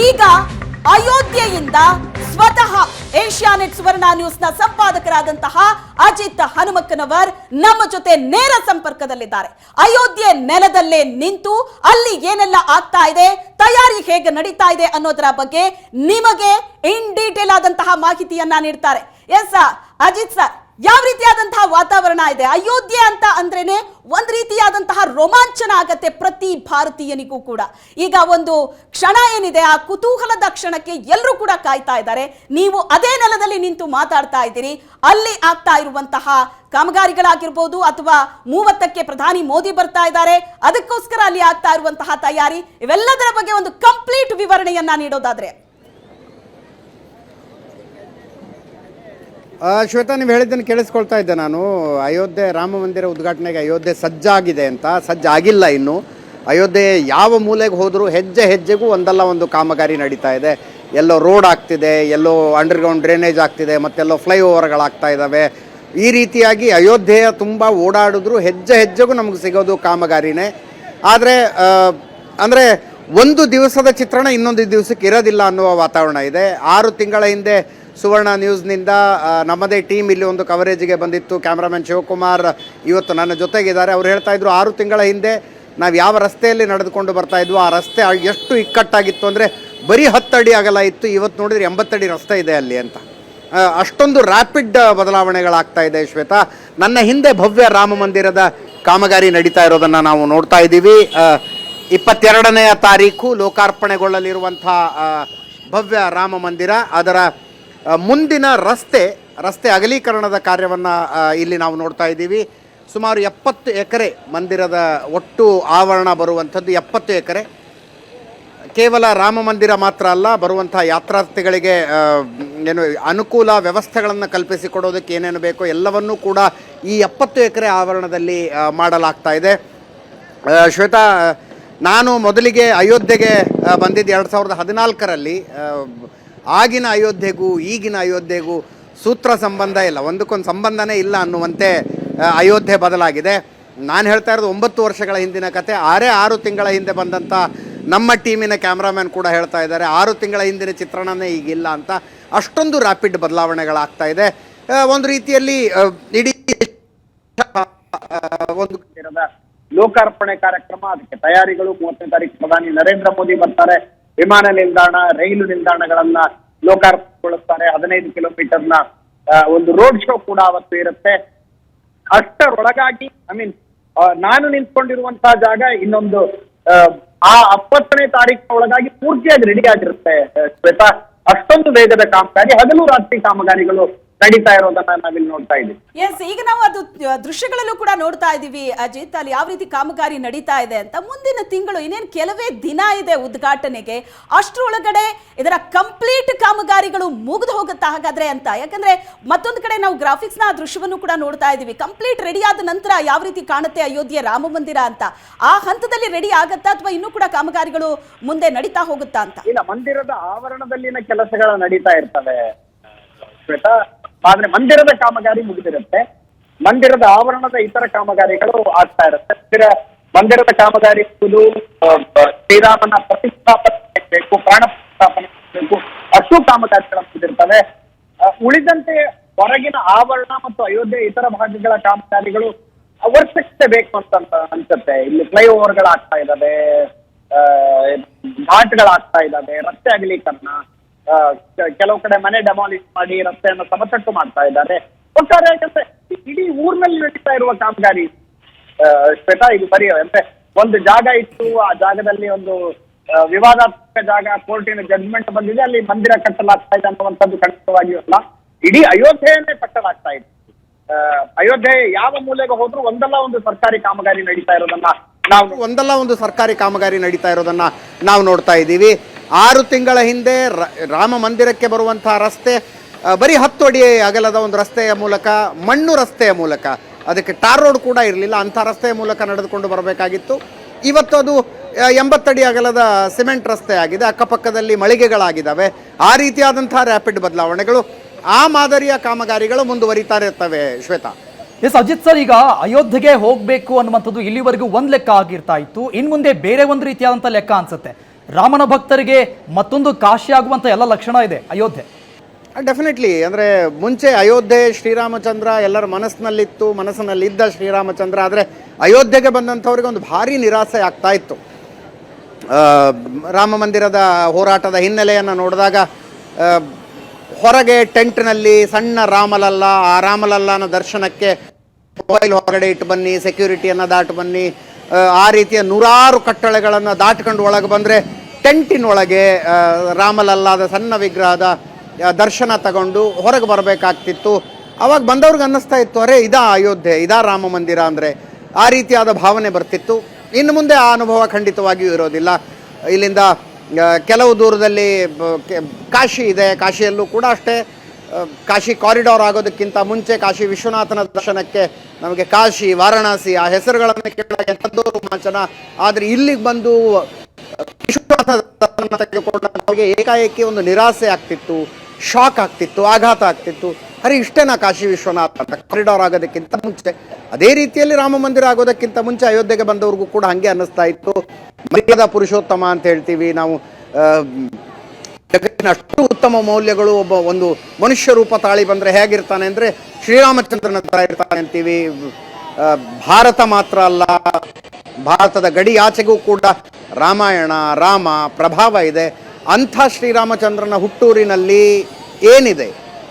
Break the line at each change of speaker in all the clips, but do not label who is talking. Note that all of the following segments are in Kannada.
ಈಗ ಅಯೋಧ್ಯೆಯಿಂದ ಸ್ವತಃ ಏಷ್ಯಾನೆಟ್ ಸುವರ್ಣ ನ್ಯೂಸ್ನ ಸಂಪಾದಕರಾದಂತಹ ಅಜಿತ್ ಹನುಮಕ್ಕನವರ್ ನಮ್ಮ ಜೊತೆ ನೇರ ಸಂಪರ್ಕದಲ್ಲಿದ್ದಾರೆ. ಅಯೋಧ್ಯೆ ನೆಲದಲ್ಲೇ ನಿಂತು ಅಲ್ಲಿ ಏನೆಲ್ಲ ಆಗ್ತಾ ಇದೆ, ತಯಾರಿ ಹೇಗೆ ನಡೀತಾ ಇದೆ ಅನ್ನೋದರ ಬಗ್ಗೆ ನಿಮಗೆ ಇನ್ ಡೀಟೇಲ್ ಆದಂತಹ ಮಾಹಿತಿಯನ್ನ ನೀಡ್ತಾರೆ. ಎಸ್ ಅಜಿತ್ ಸರ್ ಯಾವ ರೀತಿಯಾದಂತಹ ವಾತಾವರಣ ಇದೆ? ಅಯೋಧ್ಯೆ ಅಂತ ಅಂದ್ರೇನೆ ಒಂದ್ ರೀತಿಯಾದಂತಹ ರೋಮಾಂಚನ ಆಗತ್ತೆ ಪ್ರತಿ ಭಾರತೀಯನಿಗೂ ಕೂಡ. ಈಗ ಒಂದು ಕ್ಷಣ ಏನಿದೆ, ಆ ಕುತೂಹಲದ ಕ್ಷಣಕ್ಕೆ ಎಲ್ಲರೂ ಕೂಡ ಕಾಯ್ತಾ ಇದ್ದಾರೆ. ನೀವು ಅದೇ ನೆಲದಲ್ಲಿ ನಿಂತು ಮಾತಾಡ್ತಾ ಇದ್ದೀರಿ. ಅಲ್ಲಿ ಆಗ್ತಾ ಇರುವಂತಹ ಕಾಮಗಾರಿಗಳಾಗಿರ್ಬೋದು ಅಥವಾ ಮೂವತ್ತಕ್ಕೆ ಪ್ರಧಾನಿ ಮೋದಿ ಬರ್ತಾ ಇದ್ದಾರೆ, ಅದಕ್ಕೋಸ್ಕರ ಅಲ್ಲಿ ಆಗ್ತಾ ಇರುವಂತಹ ತಯಾರಿ, ಇವೆಲ್ಲದರ ಬಗ್ಗೆ ಒಂದು ಕಂಪ್ಲೀಟ್ ವಿವರಣೆಯನ್ನ ನೀಡೋದಾದ್ರೆ.
ಶ್ವೇತಾ, ನೀವು ಹೇಳಿದ್ದನ್ನು ಕೇಳಿಸ್ಕೊಳ್ತಾ ಇದ್ದೆ ನಾನು. ಅಯೋಧ್ಯೆ ರಾಮ ಮಂದಿರ ಉದ್ಘಾಟನೆಗೆ ಅಯೋಧ್ಯೆ ಸಜ್ಜಾಗಿದೆ ಅಂತ. ಸಜ್ಜಾಗಿಲ್ಲ ಇನ್ನು. ಅಯೋಧ್ಯೆ ಯಾವ ಮೂಲೆಗೆ ಹೋದರೂ ಹೆಜ್ಜೆ ಹೆಜ್ಜೆಗೂ ಒಂದಲ್ಲ ಒಂದು ಕಾಮಗಾರಿ ನಡೀತಾ ಇದೆ. ಎಲ್ಲೋ ರೋಡ್ ಆಗ್ತಿದೆ, ಎಲ್ಲೋ ಅಂಡರ್ಗ್ರೌಂಡ್ ಡ್ರೈನೇಜ್ ಆಗ್ತಿದೆ, ಮತ್ತೆಲ್ಲೋ ಫ್ಲೈಓವರ್ಗಳಾಗ್ತಾ ಇದ್ದಾವೆ ಈ ರೀತಿಯಾಗಿ ಅಯೋಧ್ಯೆಯ ತುಂಬ ಓಡಾಡಿದ್ರು ಹೆಜ್ಜೆ ಹೆಜ್ಜೆಗೂ ನಮಗೆ ಸಿಗೋದು ಕಾಮಗಾರಿನೇ. ಆದರೆ ಅಂದರೆ ಒಂದು ದಿವಸದ ಚಿತ್ರಣ ಇನ್ನೊಂದು ದಿವಸಕ್ಕೆ ಇರೋದಿಲ್ಲ ಅನ್ನುವ ವಾತಾವರಣ ಇದೆ. ಆರು ತಿಂಗಳ ಹಿಂದೆ ಸುವರ್ಣ ನ್ಯೂಸ್ನಿಂದ ನಮ್ಮದೇ ಟೀಮ್ ಇಲ್ಲಿ ಒಂದು ಕವರೇಜಿಗೆ ಬಂದಿತ್ತು. ಕ್ಯಾಮ್ರಾಮನ್ ಶಿವಕುಮಾರ್ ಇವತ್ತು ನನ್ನ ಜೊತೆಗಿದ್ದಾರೆ. ಅವ್ರು ಹೇಳ್ತಾ ಇದ್ರು, ಆರು ತಿಂಗಳ ಹಿಂದೆ ನಾವು ಯಾವ ರಸ್ತೆಯಲ್ಲಿ ನಡೆದುಕೊಂಡು ಬರ್ತಾ ಇದ್ವು, ಆ ರಸ್ತೆ ಎಷ್ಟು ಇಕ್ಕಟ್ಟಾಗಿತ್ತು ಅಂದರೆ ಬರೀ ಹತ್ತಡಿ ಅಗಲ ಇತ್ತು. ಇವತ್ತು ನೋಡಿದ್ರೆ ಎಂಬತ್ತಡಿ ರಸ್ತೆ ಇದೆ ಅಲ್ಲಿ ಅಂತ. ಅಷ್ಟೊಂದು ರ್ಯಾಪಿಡ್ ಬದಲಾವಣೆಗಳಾಗ್ತಾ ಇದೆ ಶ್ವೇತಾ. ನನ್ನ ಹಿಂದೆ ಭವ್ಯ ರಾಮ ಮಂದಿರದ ಕಾಮಗಾರಿ ನಡೀತಾ ಇರೋದನ್ನು ನಾವು ನೋಡ್ತಾ ಇದ್ದೀವಿ. ಇಪ್ಪತ್ತೆರಡನೆಯ ತಾರೀಕು ಲೋಕಾರ್ಪಣೆಗೊಳ್ಳಲಿರುವಂಥ ಭವ್ಯ ರಾಮ ಮಂದಿರ. ಅದರ ಮುಂದಿನ ರಸ್ತೆ ರಸ್ತೆ ಅಗಲೀಕರಣದ ಕಾರ್ಯವನ್ನು ಇಲ್ಲಿ ನಾವು ನೋಡ್ತಾ ಇದ್ದೀವಿ. ಸುಮಾರು ಎಪ್ಪತ್ತು ಎಕರೆ ಮಂದಿರದ ಒಟ್ಟು ಆವರಣ ಬರುವಂಥದ್ದು ಎಪ್ಪತ್ತು ಎಕರೆ. ಕೇವಲ ರಾಮ ಮಂದಿರ ಮಾತ್ರ ಅಲ್ಲ, ಬರುವಂಥ ಯಾತ್ರಾರ್ಥಿಗಳಿಗೆ ಏನು ಅನುಕೂಲ ವ್ಯವಸ್ಥೆಗಳನ್ನು ಕಲ್ಪಿಸಿಕೊಡೋದಕ್ಕೆ ಏನೇನು ಬೇಕೋ ಎಲ್ಲವನ್ನೂ ಕೂಡ ಈ ಎಪ್ಪತ್ತು ಎಕರೆ ಆವರಣದಲ್ಲಿ ಮಾಡಲಾಗ್ತಾ ಇದೆ. ಶ್ವೇತಾ ನಾನು ಮೊದಲಿಗೆ ಅಯೋಧ್ಯೆಗೆ ಬಂದಿದ್ದು ಎರಡು ಸಾವಿರದ ಹದಿನಾಲ್ಕರಲ್ಲಿ. ಆಗಿನ ಅಯೋಧ್ಯೆಗೂ, ಈಗಿನ ಅಯೋಧ್ಯೆಗೂ ಸೂತ್ರ ಸಂಬಂಧ ಇಲ್ಲ. ಒಂದಕ್ಕೊಂದು ಸಂಬಂಧನೇ ಇಲ್ಲ ಅನ್ನುವಂತೆ ಅಯೋಧ್ಯೆ ಬದಲಾಗಿದೆ. ನಾನು ಹೇಳ್ತಾ ಇರೋದು ಒಂಬತ್ತು ವರ್ಷಗಳ ಹಿಂದಿನ ಕತೆ, ಆರೇ ಆರು ತಿಂಗಳ ಹಿಂದೆ ಬಂದಂಥ ನಮ್ಮ ಟೀಮಿನ ಕ್ಯಾಮ್ರಾಮ್ಯಾನ್ ಕೂಡ ಹೇಳ್ತಾ ಇದ್ದಾರೆ. ಆರು ತಿಂಗಳ ಹಿಂದಿನ ಚಿತ್ರಣನೇ ಈಗಿಲ್ಲ ಅಂತ. ಅಷ್ಟೊಂದು ರ್ಯಾಪಿಡ್ ಬದಲಾವಣೆಗಳಾಗ್ತಾ ಇದೆ. ಒಂದು ರೀತಿಯಲ್ಲಿ ಇಡೀ ಒಂದು
ಲೋಕಾರ್ಪಣೆ ಕಾರ್ಯಕ್ರಮ, ಅದಕ್ಕೆ ತಯಾರಿಗಳು, ಮೂವತ್ತನೇ ತಾರೀಕು ಪ್ರಧಾನಿ ನರೇಂದ್ರ ಮೋದಿ ಬರ್ತಾರೆ. ವಿಮಾನ ನಿಲ್ದಾಣ ರೈಲು ನಿಲ್ದಾಣಗಳನ್ನ ಲೋಕಾರ್ಪಣೆಗೊಳಿಸ್ತಾರೆ. ಹದಿನೈದು ಕಿಲೋಮೀಟರ್ನ ಒಂದು ರೋಡ್ ಶೋ ಕೂಡ ಅವತ್ತು ಇರುತ್ತೆ. ಅಷ್ಟರೊಳಗಾಗಿ ಐ ಮೀನ್ ನಾನು ನಿಂತ್ಕೊಂಡಿರುವಂತಹ ಜಾಗ ಇನ್ನೊಂದು ಆ, ಹತ್ತನೇ ತಾರೀಕಿನ ಒಳಗಾಗಿ ಪೂರ್ತಿಯಾಗಿ ರೆಡಿ ಆಗಿರುತ್ತೆ ಶ್ವೇತಾ. ಅಷ್ಟೊಂದು ವೇಗದ ಕಾಮಗಾರಿ ಹಗಲು ರಾತ್ರಿ ಕಾಮಗಾರಿಗಳು ನಡೀತಾ ಇರೋದನ್ನ ನಾವಿಲ್ಲಿ ನೋಡ್ತಾ ಇದ್ದೀವಿ.
ಎಸ್ ಈಗ ನಾವು ಅದು ದೃಶ್ಯಗಳಲ್ಲೂ ಕೂಡ ನೋಡ್ತಾ ಇದ್ದೀವಿ ಅಜಿತ್. ಅಲ್ಲಿ ಯಾವ ರೀತಿ ಕಾಮಗಾರಿ ನಡೀತಾ ಇದೆ ಅಂತ. ಮುಂದಿನ ತಿಂಗಳು ಇನ್ನೇನು ಕೆಲವೇ ದಿನ ಇದೆ ಉದ್ಘಾಟನೆಗೆ. ಅಷ್ಟರೊಳಗಡೆ ಇದರ ಕಂಪ್ಲೀಟ್ ಕಾಮಗಾರಿಗಳು ಮುಗಿದು ಹೋಗುತ್ತಾ ಹಾಗಾದ್ರೆ ಅಂತ. ಯಾಕಂದ್ರೆ ಮತ್ತೊಂದು ಕಡೆ ನಾವು ಗ್ರಾಫಿಕ್ಸ್ನ ದೃಶ್ಯವನ್ನು ಕೂಡ ನೋಡ್ತಾ ಇದ್ದೀವಿ. ಕಂಪ್ಲೀಟ್ ರೆಡಿ ಆದ ನಂತರ ಯಾವ ರೀತಿ ಕಾಣುತ್ತೆ ಅಯೋಧ್ಯೆ ರಾಮ ಮಂದಿರ ಅಂತ. ಆ ಹಂತದಲ್ಲಿ ರೆಡಿ ಆಗತ್ತಾ ಅಥವಾ ಇನ್ನೂ ಕೂಡ ಕಾಮಗಾರಿಗಳು ಮುಂದೆ ನಡೀತಾ ಹೋಗುತ್ತಾ ಅಂತ?
ಇಲ್ಲ ಮಂದಿರದ ಆವರಣದಲ್ಲಿನ ಕೆಲಸಗಳ ನಡೀತಾ ಇರ್ತವೆ. ಶ್ವೇತಾ ಆದ್ರೆ ಮಂದಿರದ ಕಾಮಗಾರಿ ಮುಗಿದಿರುತ್ತೆ. ಮಂದಿರದ ಆವರಣದ ಇತರ ಕಾಮಗಾರಿಗಳು ಆಗ್ತಾ ಇರುತ್ತೆ. ಮಂದಿರ ಮಂದಿರದ ಕಾಮಗಾರಿ ಶ್ರೀರಾಮನ ಪ್ರತಿಷ್ಠಾಪನೆ ಬೇಕು, ಪ್ರಾಣ ಪ್ರತಿಷ್ಠಾಪನೆ ಬೇಕು, ಅಷ್ಟು ಕಾಮಗಾರಿಗಳು ಮುಗಿದಿರ್ತವೆ. ಉಳಿದಂತೆ ಹೊರಗಿನ ಆವರಣ ಮತ್ತು ಅಯೋಧ್ಯೆ ಇತರ ಭಾಗಗಳ ಕಾಮಗಾರಿಗಳು ವರ್ಷಕ್ಕೆ ಬೇಕು ಅಂತ ಅನ್ಸುತ್ತೆ. ಇಲ್ಲಿ ಫ್ಲೈಓವರ್ಗಳಾಗ್ತಾ ಇದ್ದಾವೆ ಘಾಟ್ಗಳಾಗ್ತಾ ಇದ್ದಾವೆ ರಸ್ತೆ ಅಗಲೀಕರಣ ಕೆಲವು ಕಡೆ ಮನೆ ಡೆಮಾಲಿಷ್ ಮಾಡಿ ರಸ್ತೆಯನ್ನು ಸಮತಟ್ಟು ಮಾಡ್ತಾ ಇದ್ದಾರೆ. ಒಟ್ಟಾರೆ ಯಾಕಂದ್ರೆ ಇಡೀ ಊರ್ನಲ್ಲಿ ನಡೀತಾ ಇರುವ ಕಾಮಗಾರಿ ಶ್ವೇತಾ, ಇದು ಬರೀ ಅಂದ್ರೆ ಒಂದು ಜಾಗ ಇತ್ತು, ಆ ಜಾಗದಲ್ಲಿ ಒಂದು ವಿವಾದಾತ್ಮಕ ಜಾಗ, ಕೋರ್ಟಿನ ಜಡ್ಜ್ಮೆಂಟ್ ಬಂದಿದೆ, ಅಲ್ಲಿ ಮಂದಿರ ಕಟ್ಟಲಾಗ್ತಾ ಇದೆ ಅನ್ನುವಂಥದ್ದು ಖಂಡಿತವಾಗಿಯೂ ಅಲ್ಲ. ಇಡೀ ಅಯೋಧ್ಯೆಯನ್ನೇ ಕಟ್ಟಲಾಗ್ತಾ ಇದೆ. ಅಯೋಧ್ಯೆ ಯಾವ ಮೂಲೆಗೆ ಹೋದ್ರೂ ಒಂದಲ್ಲ ಒಂದು ಸರ್ಕಾರಿ ಕಾಮಗಾರಿ ನಡೀತಾ ಇರೋದನ್ನ ನಾವು
ಒಂದಲ್ಲ ಒಂದು ಸರ್ಕಾರಿ ಕಾಮಗಾರಿ ನಡೀತಾ ಇರೋದನ್ನ ನಾವು ನೋಡ್ತಾ ಇದ್ದೀವಿ. ಆರು ತಿಂಗಳ ಹಿಂದೆ ರಾಮ ಮಂದಿರಕ್ಕೆ ಬರುವಂತಹ ರಸ್ತೆ ಬರೀ ಹತ್ತು ಅಡಿ ಅಗಲದ ಒಂದು ರಸ್ತೆಯ ಮೂಲಕ, ಮಣ್ಣು ರಸ್ತೆಯ ಮೂಲಕ. ಅದಕ್ಕೆ ಟಾರ್ ರೋಡ್ ಕೂಡ ಇರಲಿಲ್ಲ, ಅಂಥ ರಸ್ತೆಯ ಮೂಲಕ ನಡೆದುಕೊಂಡು ಬರಬೇಕಾಗಿತ್ತು. ಇವತ್ತು ಅದು ಎಂಬತ್ತಡಿ ಅಗಲದ ಸಿಮೆಂಟ್ ರಸ್ತೆ ಆಗಿದೆ, ಅಕ್ಕಪಕ್ಕದಲ್ಲಿ ಮಳಿಗೆಗಳಾಗಿದ್ದಾವೆ. ಆ ರೀತಿಯಾದಂತಹ ರ್ಯಾಪಿಡ್ ಬದಲಾವಣೆಗಳು, ಆ ಮಾದರಿಯ ಕಾಮಗಾರಿಗಳು ಮುಂದುವರಿತಾ ಇರ್ತವೆ ಶ್ವೇತಾ.
ಎಸ್, ಅಜಿತ್ ಸರ್, ಈಗ ಅಯೋಧ್ಯೆಗೆ ಹೋಗಬೇಕು ಅನ್ನುವಂಥದ್ದು ಇಲ್ಲಿವರೆಗೂ ಒಂದು ಲೆಕ್ಕ ಆಗಿರ್ತಾ ಇತ್ತು. ಇನ್ನು ಮುಂದೆ ಬೇರೆ ಒಂದು ರೀತಿಯಾದಂಥ ಲೆಕ್ಕ ಅನ್ಸುತ್ತೆ. ರಾಮನ ಭಕ್ತರಿಗೆ ಮತ್ತೊಂದು ಕಾಶಿಯಾಗುವಂಥ ಎಲ್ಲ ಲಕ್ಷಣ ಇದೆ, ಅಯೋಧ್ಯೆ.
ಡೆಫಿನೆಟ್ಲಿ ಅಂದರೆ ಮುಂಚೆ ಅಯೋಧ್ಯೆ, ಶ್ರೀರಾಮಚಂದ್ರ, ಎಲ್ಲರ ಮನಸ್ಸಿನಲ್ಲಿತ್ತು, ಮನಸ್ಸಿನಲ್ಲಿದ್ದ ಶ್ರೀರಾಮಚಂದ್ರ, ಆದರೆ ಅಯೋಧ್ಯೆಗೆ ಬಂದಂಥವ್ರಿಗೆ ಒಂದು ಭಾರಿ ನಿರಾಸೆ ಆಗ್ತಾ ಇತ್ತು. ರಾಮ ಮಂದಿರದ ಹೋರಾಟದ ಹಿನ್ನೆಲೆಯನ್ನು ನೋಡಿದಾಗ ಹೊರಗೆ ಟೆಂಟ್ನಲ್ಲಿ ಸಣ್ಣ ರಾಮಲಲ್ಲ, ಆ ರಾಮಲಲ್ಲನ ದರ್ಶನಕ್ಕೆ ಮೊಬೈಲ್ ಹೊರಗಡೆ ಇಟ್ಟು ಬನ್ನಿ ಸೆಕ್ಯೂರಿಟಿಯನ್ನು ದಾಟು ಬನ್ನಿ ಆ, ರೀತಿಯ ನೂರಾರು ಕಟ್ಟಳೆಗಳನ್ನು ದಾಟ್ಕೊಂಡು ಒಳಗೆ ಬಂದರೆ ಟೆಂಟಿನೊಳಗೆ ರಾಮಲಲ್ಲಾದ ಸಣ್ಣ ವಿಗ್ರಹದ ದರ್ಶನ ತಗೊಂಡು ಹೊರಗೆ ಬರಬೇಕಾಗ್ತಿತ್ತು. ಅವಾಗ ಬಂದವ್ರಿಗೆ ಅನ್ನಿಸ್ತಾ ಇತ್ತು ಅರೆ ಇದಾ ಅಯೋಧ್ಯೆ ಇದಾ ರಾಮ ಮಂದಿರ ಅಂದರೆ ಆ ರೀತಿಯಾದ ಭಾವನೆ ಬರ್ತಿತ್ತು. ಇನ್ನು ಮುಂದೆ ಆ ಅನುಭವ ಖಂಡಿತವಾಗಿಯೂ ಇರೋದಿಲ್ಲ. ಇಲ್ಲಿಂದ ಕೆಲವು ದೂರದಲ್ಲಿ ಕಾಶಿ ಇದೆ ಕಾಶಿಯಲ್ಲೂ ಕೂಡ ಅಷ್ಟೇ. ಕಾಶಿ ಕಾರಿಡಾರ್ ಆಗೋದಕ್ಕಿಂತ ಮುಂಚೆ ಕಾಶಿ ವಿಶ್ವನಾಥನ ದರ್ಶನಕ್ಕೆ ನಮಗೆ ಕಾಶಿ, ವಾರಣಾಸಿ ಆ ಹೆಸರುಗಳನ್ನು ಕೇಳಿದಾಗ ಎಂಥದ್ದೋ ರೋಮಾಂಚನ. ಆದರೆ ಇಲ್ಲಿಗೆ ಬಂದು ವಿಶ್ವನಾಥನ ತೆಗೆದುಕೊಂಡ ನಮಗೆ ಏಕಾಏಕಿ ಒಂದು ನಿರಾಸೆ ಆಗ್ತಿತ್ತು, ಶಾಕ್ ಆಗ್ತಿತ್ತು, ಆಘಾತ ಆಗ್ತಿತ್ತು. ಅರೆ, ಇಷ್ಟೇನಾ ಕಾಶಿ ವಿಶ್ವನಾಥ ಅಂತ? ಕಾರಿಡಾರ್ ಆಗೋದಕ್ಕಿಂತ ಮುಂಚೆ. ಅದೇ ರೀತಿಯಲ್ಲಿ ರಾಮ ಮಂದಿರ ಆಗೋದಕ್ಕಿಂತ ಮುಂಚೆ ಅಯೋಧ್ಯೆಗೆ ಬಂದವ್ರಿಗೂ ಕೂಡ ಹಾಗೆ ಅನ್ನಿಸ್ತಾ ಇತ್ತು. ಮರ್ಯಾದ ಪುರುಷೋತ್ತಮ ಅಂತ ಹೇಳ್ತೀವಿ ನಾವು. ಜಗತ್ತಿನ ಅಷ್ಟು ಉತ್ತಮ ಮೌಲ್ಯಗಳು ಒಬ್ಬ ಒಂದು ಮನುಷ್ಯ ರೂಪ ತಾಳಿ ಬಂದರೆ ಹೇಗಿರ್ತಾನೆ ಅಂದರೆ ಶ್ರೀರಾಮಚಂದ್ರನ ಥರ ಇರ್ತಾನೆ ಅಂತೀವಿ. ಭಾರತ ಮಾತ್ರ ಅಲ್ಲ, ಭಾರತದ ಗಡಿ ಆಚೆಗೂ ಕೂಡ ರಾಮಾಯಣ, ರಾಮ ಪ್ರಭಾವ ಇದೆ. ಅಂಥ ಶ್ರೀರಾಮಚಂದ್ರನ ಹುಟ್ಟೂರಿನಲ್ಲಿ ಏನಿದೆ?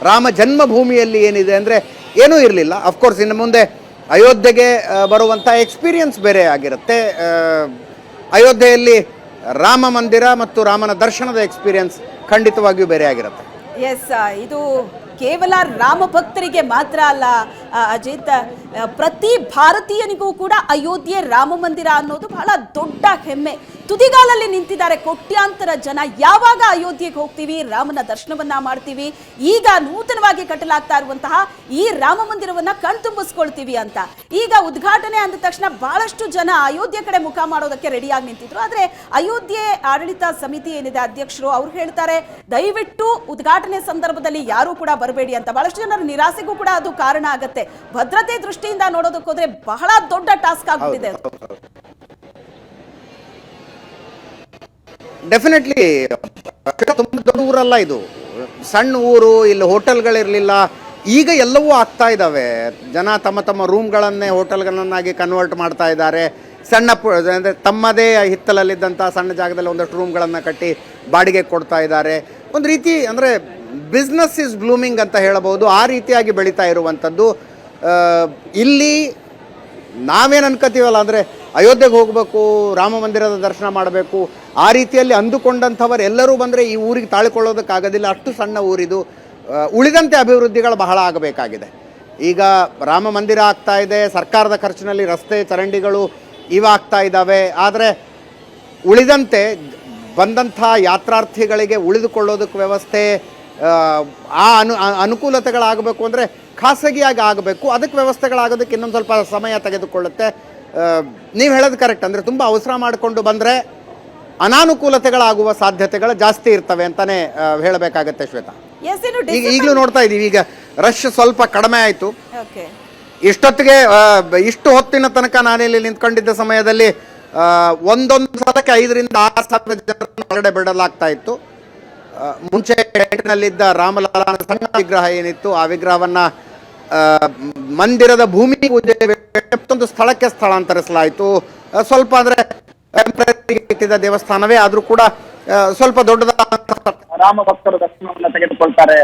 ರಾಮ ಜನ್ಮಭೂಮಿಯಲ್ಲಿ ಏನಿದೆ ಅಂದರೆ ಏನೂ ಇರಲಿಲ್ಲ. ಅಫ್ಕೋರ್ಸ್ ಇನ್ನು ಮುಂದೆ ಅಯೋಧ್ಯೆಗೆ ಬರುವಂಥ ಎಕ್ಸ್ಪೀರಿಯನ್ಸ್ ಬೇರೆ ಆಗಿರುತ್ತೆ. ಅಯೋಧ್ಯೆಯಲ್ಲಿ ರಾಮ ಮಂದಿರ ಮತ್ತು ರಾಮನ ದರ್ಶನದ ಎಕ್ಸ್ಪೀರಿಯನ್ಸ್ ಖಂಡಿತವಾಗಿಯೂ ಬೇರೆ ಆಗಿರುತ್ತೆ.
ಎಸ್ ಇದು ಕೇವಲ ರಾಮ ಭಕ್ತರಿಗೆ ಮಾತ್ರ ಅಲ್ಲ ಅಜಿತ್. ಪ್ರತಿ ಭಾರತೀಯನಿಗೂ ಕೂಡ ಅಯೋಧ್ಯೆ ರಾಮ ಮಂದಿರ ಅನ್ನೋದು ಬಹಳ ದೊಡ್ಡ ಹೆಮ್ಮೆ. ತುದಿಗಾಲಲ್ಲಿ ನಿಂತಿದ್ದಾರೆ ಕೋಟ್ಯಾಂತರ ಜನ. ಯಾವಾಗ ಅಯೋಧ್ಯೆಗೆ ಹೋಗ್ತೀವಿ? ರಾಮನ ದರ್ಶನವನ್ನ ಮಾಡ್ತೀವಿ. ಈಗ ನೂತನವಾಗಿ ಕಟ್ಟಲಾಗ್ತಾ ಇರುವಂತಹ ಈ ರಾಮ ಮಂದಿರವನ್ನ ಕಣ್ತುಂಬಿಸ್ಕೊಳ್ತೀವಿ ಅಂತ. ಈಗ ಉದ್ಘಾಟನೆ ಅಂದ ತಕ್ಷಣ ಬಹಳಷ್ಟು ಜನ ಅಯೋಧ್ಯೆ ಕಡೆ ಮುಖ ಮಾಡೋದಕ್ಕೆ ರೆಡಿಯಾಗಿ ನಿಂತಿದ್ರು. ಆದ್ರೆ ಅಯೋಧ್ಯೆ ಆಡಳಿತ ಸಮಿತಿ ಏನಿದೆ, ಅಧ್ಯಕ್ಷರು ಅವ್ರು ಹೇಳ್ತಾರೆ, ದಯವಿಟ್ಟು ಉದ್ಘಾಟನೆ ಸಂದರ್ಭದಲ್ಲಿ ಯಾರೂ ಕೂಡ ಬರಬೇಡಿ ಅಂತ. ಬಹಳಷ್ಟು ಜನರ ನಿರಾಸೆಗೂ ಕೂಡ ಅದು ಕಾರಣ ಆಗತ್ತೆ. ಭದ್ರತೆ ದೃಷ್ಟಿಯಿಂದ ನೋಡೋದಕ್ಕೆ ಹೋದ್ರೆ ಬಹಳ ದೊಡ್ಡ ಟಾಸ್ಕ್ ಆಗ್ಬಿಟ್ಟಿದೆ.
ಡೆಫಿನೆಟ್ಲಿ ತುಂಬ ದೊಡ್ಡ ಊರಲ್ಲ ಇದು. ಸಣ್ಣ ಊರು, ಇಲ್ಲಿ ಹೋಟೆಲ್ಗಳಿರಲಿಲ್ಲ. ಈಗ ಎಲ್ಲವೂ ಆಗ್ತಾ ಇದ್ದಾವೆ ಜನ ತಮ್ಮ ತಮ್ಮ ರೂಮ್ಗಳನ್ನೇ ಹೋಟೆಲ್ಗಳನ್ನಾಗಿ ಕನ್ವರ್ಟ್ ಮಾಡ್ತಾ ಇದ್ದಾರೆ. ಸಣ್ಣ ಪು, ಅಂದರೆ ತಮ್ಮದೇ ಹಿತ್ತಲಲ್ಲಿದ್ದಂಥ ಸಣ್ಣ ಜಾಗದಲ್ಲಿ ಒಂದಷ್ಟು ರೂಮ್ಗಳನ್ನು ಕಟ್ಟಿ ಬಾಡಿಗೆ ಕೊಡ್ತಾ ಇದ್ದಾರೆ. ಒಂದು ರೀತಿ, ಅಂದರೆ ಬಿಸ್ನೆಸ್ ಇಸ್ ಬ್ಲೂಮಿಂಗ್ ಅಂತ ಹೇಳಬಹುದು. ಆ ರೀತಿಯಾಗಿ ಬೆಳೀತಾ ಇರುವಂಥದ್ದು ಇಲ್ಲಿ ನಾವೇನು ಅನ್ಕೋತೀವಲ್ಲ ಅಂದರೆ ಅಯೋಧ್ಯೆಗೆ ಹೋಗಬೇಕು, ರಾಮ ಮಂದಿರದ ದರ್ಶನ ಮಾಡಬೇಕು, ಆ ರೀತಿಯಲ್ಲಿ ಅಂದುಕೊಂಡಂಥವರು ಎಲ್ಲರೂ ಬಂದರೆ ಈ ಊರಿಗೆ ತಾಳ್ಕೊಳ್ಳೋದಕ್ಕಾಗೋದಿಲ್ಲ ಅಷ್ಟು ಸಣ್ಣ ಊರಿದು. ಉಳಿದಂತೆ ಅಭಿವೃದ್ಧಿಗಳು ಬಹಳ ಆಗಬೇಕಾಗಿದೆ. ಈಗ ರಾಮ ಮಂದಿರ ಆಗ್ತಾ ಇದೆ, ಸರ್ಕಾರದ ಖರ್ಚಿನಲ್ಲಿ ರಸ್ತೆ ಚರಂಡಿಗಳು ಇವಾಗ್ತಾ ಇದ್ದಾವೆ ಆದರೆ ಉಳಿದಂತೆ ಬಂದಂಥ ಯಾತ್ರಾರ್ಥಿಗಳಿಗೆ ಉಳಿದುಕೊಳ್ಳೋದಕ್ಕೆ ವ್ಯವಸ್ಥೆ ಆ, ಅನು ಅನುಕೂಲತೆಗಳಾಗಬೇಕು ಅಂದರೆ ಖಾಸಗಿಯಾಗಿ ಆಗಬೇಕು. ಅದಕ್ಕೆ ವ್ಯವಸ್ಥೆಗಳಾಗೋದಕ್ಕೆ ಇನ್ನೊಂದು ಸ್ವಲ್ಪ ಸಮಯ ತೆಗೆದುಕೊಳ್ಳುತ್ತೆ. ನೀವು ಹೇಳೋದು ಕರೆಕ್ಟ್ ಅಂದರೆ ತುಂಬ ಅವಸರ ಮಾಡಿಕೊಂಡು ಬಂದರೆ ಅನಾನುಕೂಲತೆಗಳಾಗುವ ಸಾಧ್ಯತೆಗಳು ಜಾಸ್ತಿ ಇರ್ತವೆ ಅಂತಲೇ ಹೇಳಬೇಕಾಗತ್ತೆ ಶ್ವೇತಾ. ಈಗ ಈಗಲೂ ನೋಡ್ತಾ ಇದ್ದೀವಿ ಈಗ ರಶ್ ಸ್ವಲ್ಪ ಕಡಿಮೆ ಆಯಿತು. ಇಷ್ಟೊತ್ತಿಗೆ ಇಷ್ಟು ಹೊತ್ತಿನ ತನಕ ನಾನಿಲ್ಲಿ ನಿಂತ್ಕೊಂಡಿದ್ದ ಸಮಯದಲ್ಲಿ ಒಂದೊಂದು ಸಲಕ್ಕೆ ಐದರಿಂದ ಆರು ಸಾವಿರ ಜನರನ್ನು ಹೊರಗಡೆ ಬಿಡಲಾಗ್ತಾ ಇತ್ತು. ಮುಂಚೆ ಟೆಂಟ್ನಲ್ಲಿದ್ದ ರಾಮಲಾಲನ ಸಣ್ಣ ವಿಗ್ರಹ ಏನಿತ್ತು ಆ ವಿಗ್ರಹವನ್ನ ಮಂದಿರದ ಭೂಮಿ ಪೂಜೆ ಮತ್ತೊಂದು ಸ್ಥಳಕ್ಕೆ ಸ್ಥಳಾಂತರಿಸಲಾಯಿತು. ಸ್ವಲ್ಪ ಅಂದ್ರೆ ಇಟ್ಟಿದ್ದ ದೇವಸ್ಥಾನವೇ ಆದರೂ ಕೂಡ ಸ್ವಲ್ಪ ದೊಡ್ಡದಾದ
ರಾಮ ಭಕ್ತರು ದರ್ಶನವನ್ನ ತೆಗೆದುಕೊಳ್ತಾರೆ.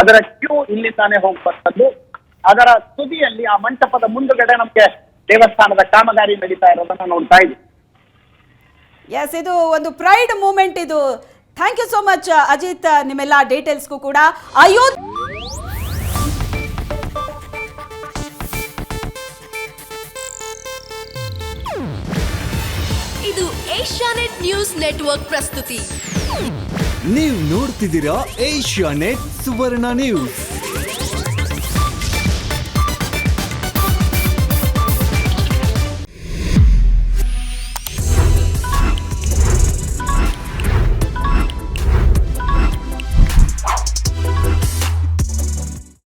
ಅದರ ಕ್ಯೂ ಇಲ್ಲಿ ತಾನೇ ಹೋಗುವಂಥದ್ದು ಅದರ ತುದಿಯಲ್ಲಿ ಆ ಮಂಟಪದ ಮುಂದುಗಡೆ ನಮ್ಗೆ ದೇವಸ್ಥಾನದ ಕಾಮಗಾರಿ ನಡೀತಾ ಇರೋದನ್ನ ನೋಡ್ತಾ ಇದ್ವಿ
ಎಸ್ ಇದು ಒಂದು ಪ್ರೈಡ್ ಮೂಮೆಂಟ್ ಇದು. Thank you so much Ajit ನಿಮ್ಮೆಲ್ಲ ಡೀಟೇಲ್ಸ್ಗೂ ಕೂಡ. ಅಯೋಧ್ಯ
ಇದು ಏಷ್ಯಾನೆಟ್ ನ್ಯೂಸ್ ನೆಟ್ವರ್ಕ್ ಪ್ರಸ್ತುತಿ.
ನೀವು ನೋಡ್ತಿದ್ದೀರಾ ಏಷ್ಯಾನೆಟ್ ಸುವರ್ಣ ನ್ಯೂಸ್.